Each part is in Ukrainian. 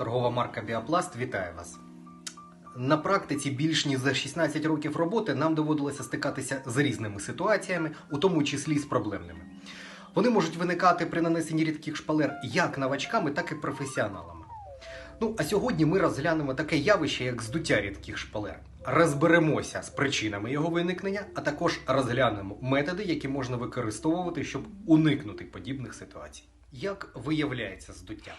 Торгова марка Біопласт вітає вас. На практиці більш ніж за 16 років роботи нам доводилося стикатися з різними ситуаціями, у тому числі з проблемними. Вони можуть виникати при нанесенні рідких шпалер як новачками, так і професіоналами. Ну, а сьогодні ми розглянемо таке явище, як здуття рідких шпалер. Розберемося з причинами його виникнення, а також розглянемо методи, які можна використовувати, щоб уникнути подібних ситуацій. Як виявляється здуття?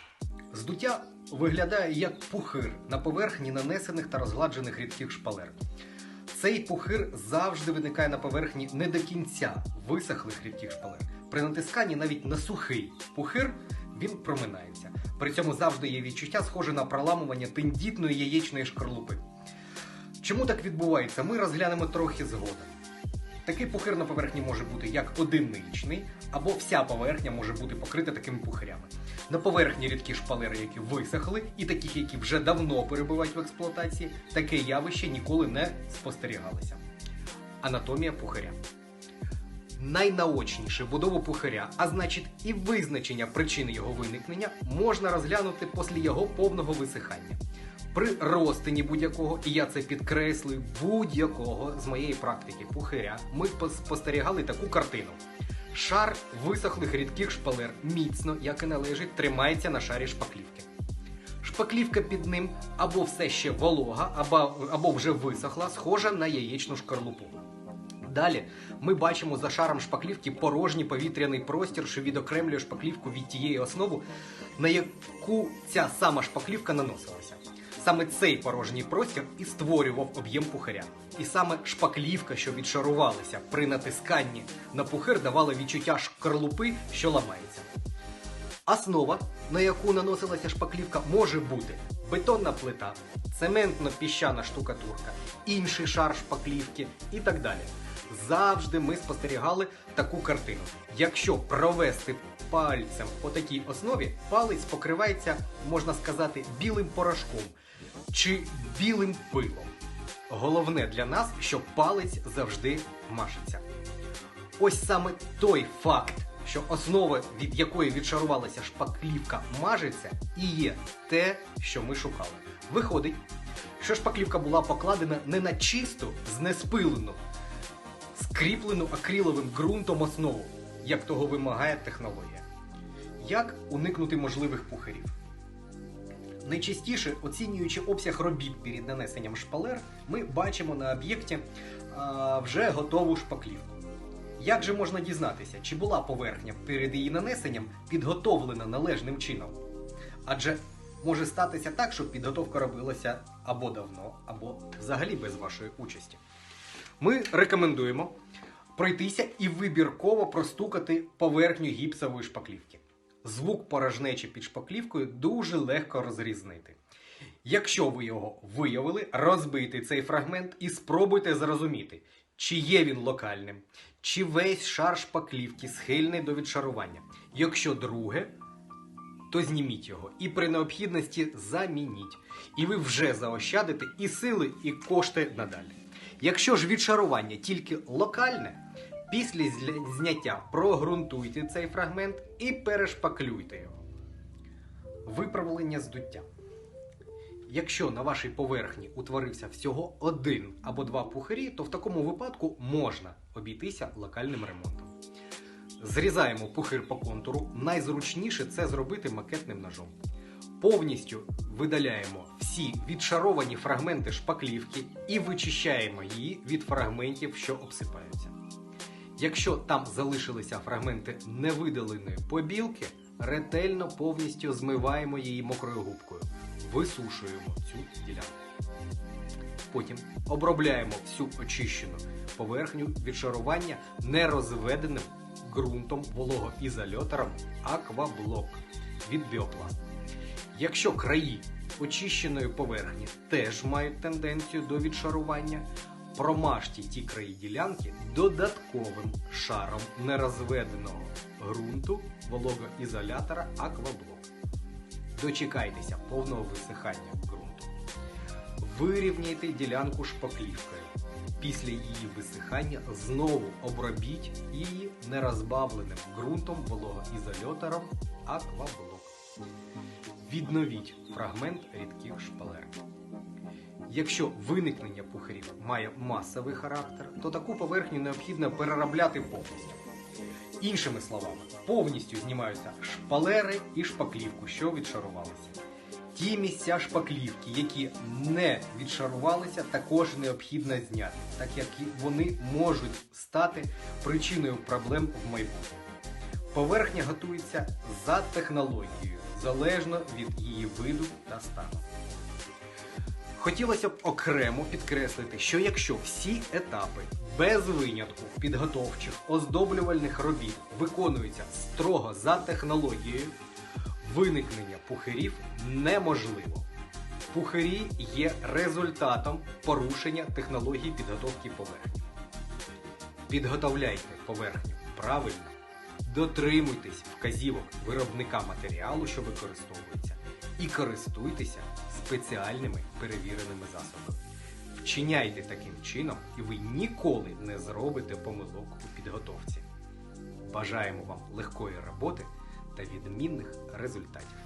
Здуття виглядає як пухир на поверхні нанесених та розгладжених рідких шпалер. Цей пухир завжди виникає на поверхні не до кінця висохлих рідких шпалер. При натисканні навіть на сухий пухир він проминається. При цьому завжди є відчуття, схоже на проламування тендітної яєчної шкарлупи. Чому так відбувається, ми розглянемо трохи згодом. Такий пухир на поверхні може бути як один одиничний, або вся поверхня може бути покрита такими пухирями. На поверхні рідкі шпалери, які висохли, і таких, які вже давно перебувають в експлуатації, таке явище ніколи не спостерігалося. Анатомія пухиря. Найнаочніше будову пухиря, а значить і визначення причини його виникнення, можна розглянути після його повного висихання. При розтині будь-якого, і я це підкреслюю, будь-якого з моєї практики пухиря, ми пос- спостерігали таку картину. Шар висохлих рідких шпалер міцно, як і належить, тримається на шарі шпаклівки. Шпаклівка під ним або все ще волога, або, або вже висохла, схожа на яєчну шкарлупу. Далі ми бачимо за шаром шпаклівки порожній повітряний простір, що відокремлює шпаклівку від тієї основи, на яку ця сама шпаклівка наносилася. Саме цей порожній простір і створював об'єм пухаря. І саме шпаклівка, що відшарувалася при натисканні на пухир, давала відчуття шкарлупи, що ламається. Основа, на яку наносилася шпаклівка, може бути бетонна плита, цементно-піщана штукатурка, інший шар шпаклівки і так далі. Завжди ми спостерігали таку картину. Якщо провести пальцем по такій основі, палець покривається, можна сказати, білим порошком чи білим пилом. Головне для нас, що палець завжди мажеться. Ось саме той факт, що основа, від якої відшарувалася шпаклівка, мажеться, і є те, що ми шукали. Виходить, що шпаклівка була покладена не на чисту, знеспилену, скріплену акриловим ґрунтом основу, як того вимагає технологія. Як уникнути можливих пухарів? Найчастіше, оцінюючи обсяг робіт перед нанесенням шпалер, ми бачимо на об'єкті вже готову шпаклівку. Як же можна дізнатися, чи була поверхня перед її нанесенням підготовлена належним чином? Адже може статися так, що підготовка робилася або давно, або взагалі без вашої участі. Ми рекомендуємо пройтися і вибірково простукати поверхню гіпсової шпаклівки. Звук порожнечі під шпаклівкою дуже легко розрізнити. Якщо ви його виявили, розбийте цей фрагмент і спробуйте зрозуміти, чи є він локальним, чи весь шар шпаклівки схильний до відшарування. Якщо друге, то зніміть його і при необхідності замініть. І ви вже заощадите і сили, і кошти надалі. Якщо ж відшарування тільки локальне, після зняття прогрунтуйте цей фрагмент і перешпаклюйте його. Виправлення здуття. Якщо на вашій поверхні утворився всього один або два пухарі, то в такому випадку можна обійтися локальним ремонтом. Зрізаємо пухир по контуру. Найзручніше це зробити макетним ножом. Повністю видаляємо всі відшаровані фрагменти шпаклівки і вичищаємо її від фрагментів, що обсипаються. Якщо там залишилися фрагменти невидаленої побілки, ретельно повністю змиваємо її мокрою губкою, висушуємо цю ділянку. Потім обробляємо всю очищену поверхню відшарування нерозведеним ґрунтом вологоізольотором Акваблок від Біопласт. Якщо краї очищеної поверхні теж мають тенденцію до відшарування, промажте ті краї ділянки додатковим шаром нерозведеного ґрунту вологоізолятора Акваблок. Дочекайтеся повного висихання ґрунту. Вирівняйте ділянку шпаклівкою. Після її висихання знову обробіть її нерозбавленим ґрунтом вологоізольотором Акваблок. відновіть фрагмент рідких шпалер. Якщо виникнення пухарів має масовий характер, то таку поверхню необхідно переробляти повністю. Іншими словами, повністю знімаються шпалери і шпаклівку, що відшарувалися. Ті місця шпаклівки, які не відшарувалися, також необхідно зняти, так як вони можуть стати причиною проблем в майбутньому. Поверхня готується за технологією, залежно від її виду та стану. Хотілося б окремо підкреслити, що якщо всі етапи без винятку підготовчих оздоблювальних робіт виконуються строго за технологією, виникнення пухирів неможливо. Пухирі є результатом порушення технології підготовки поверхні. Підготовляйте поверхню правильно, дотримуйтесь вказівок виробника матеріалу, що використовується, і користуйтеся спеціальними перевіреними засобами. Вчиняйте таким чином, і ви ніколи не зробите помилок у підготовці. Бажаємо вам легкої роботи та відмінних результатів.